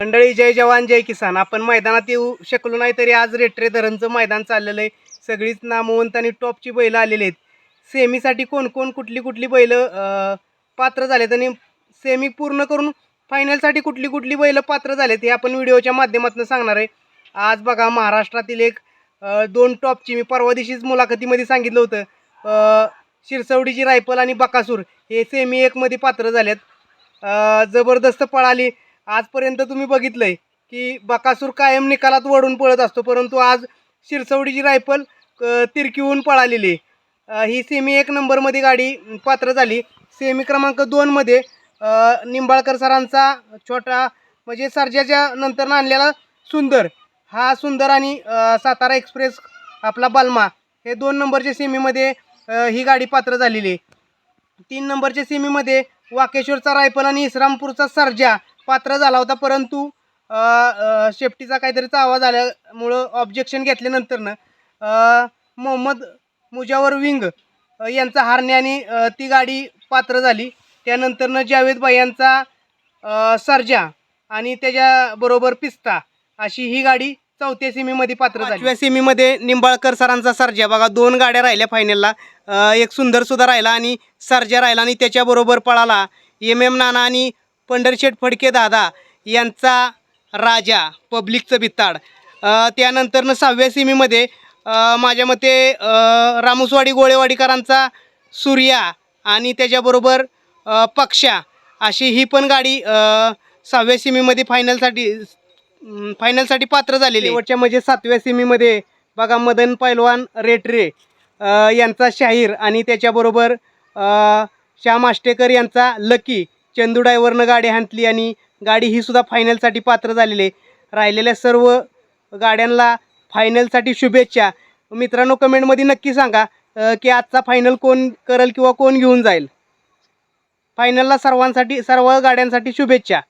मंडळी जय जवान जय किसान. आपण मैदानात येऊ शकलो नाही तरी आज रेट्रे धरणचं मैदान चाललेलं आहे. सगळीच नामवंत आणि टॉपची बैलं आलेली आहेत. सेमीसाठी कोण कोण कुठली कुठली बैलं पात्र झालेत आणि सेमी पूर्ण करून फायनलसाठी कुठली कुठली बैलं पात्र झालेत हे आपण व्हिडिओच्या माध्यमातून सांगणार आहे. आज बघा महाराष्ट्रातील एक दोन टॉपची मी परवा दिवशीच मुलाखतीमध्ये सांगितलं होतं. शिरसवडीची रायफल आणि बकासूर हे सेमी एकमध्ये पात्र झालेत. जबरदस्त पळाली. आजपर्यंत तुम्ही बघितलंय की बकासूर कायम निकालात वडून पळत असतो परंतु आज शिरसवडीची रायफल तिरकीहून पळालेली आहे. ही सेमी एक नंबरमध्ये गाडी पात्र झाली सेमी क्रमांक दोनमध्ये निंबाळकर सरांचा छोटा म्हणजे सर्जाच्या नंतर आणलेला सुंदर हा सुंदर आणि सातारा एक्सप्रेस आपला बालमा हे दोन नंबरच्या सेमीमध्ये ही गाडी पात्र झालेली आहे तीन नंबरच्या सेमीमध्ये वाकेश्वरचा रायफल आणि इस्रामपूरचा सर्जा पात्र झाला होता परंतु शेफ्टीचा काहीतरीचा आवाज आल्यामुळं ऑब्जेक्शन घेतल्यानंतरनं मोहम्मद मुजावर विंग यांचा हारण्याने ती गाडी पात्र झाली. त्यानंतरनं जावेद भाई यांचा सर्जा आणि त्याच्याबरोबर पिस्ता अशी ही गाडी चौथ्या सेमीमध्ये पात्र झाली. पाचव्या सेमीमध्ये निंबाळकर सरांचा सर्जा. बघा दोन गाड्या राहिल्या फायनलला एक सुंदर सुद्धा राहिला आणि सर्जा राहिला आणि त्याच्याबरोबर पळाला. एम एम नाना आणि पंढरशेठ फडके दादा यांचा राजा पब्लिकचं बित्ताड त्यानंतरनं सहाव्या सीमेमध्ये माझ्या मते रामुसवाडी गोळेवाडीकरांचा सूर्या आणि त्याच्याबरोबर पक्षा अशी ही पण गाडी सहाव्या सीमेमध्ये फायनलसाठी फायनलसाठी पात्र झालेली आहे. शेवटच्या म्हणजे सातव्या सीमेमध्ये बघा मदन पैलवान रेटरे यांचा शाहीर आणि त्याच्याबरोबर श्याम आष्टेकर यांचा लकी चंदू डायव्हरनं गाडी हांतली आणि गाडी ही सुद्धा फायनलसाठी पात्र झालेली आहे. राहिलेल्या सर्व गाड्यांना फायनलसाठी शुभेच्छा. मित्रांनो कमेंटमध्ये नक्की सांगा की आजचा फायनल कोण करेल किंवा कोण घेऊन जाईल? फायनलला सर्वांसाठी सर्व गाड्यांसाठी शुभेच्छा.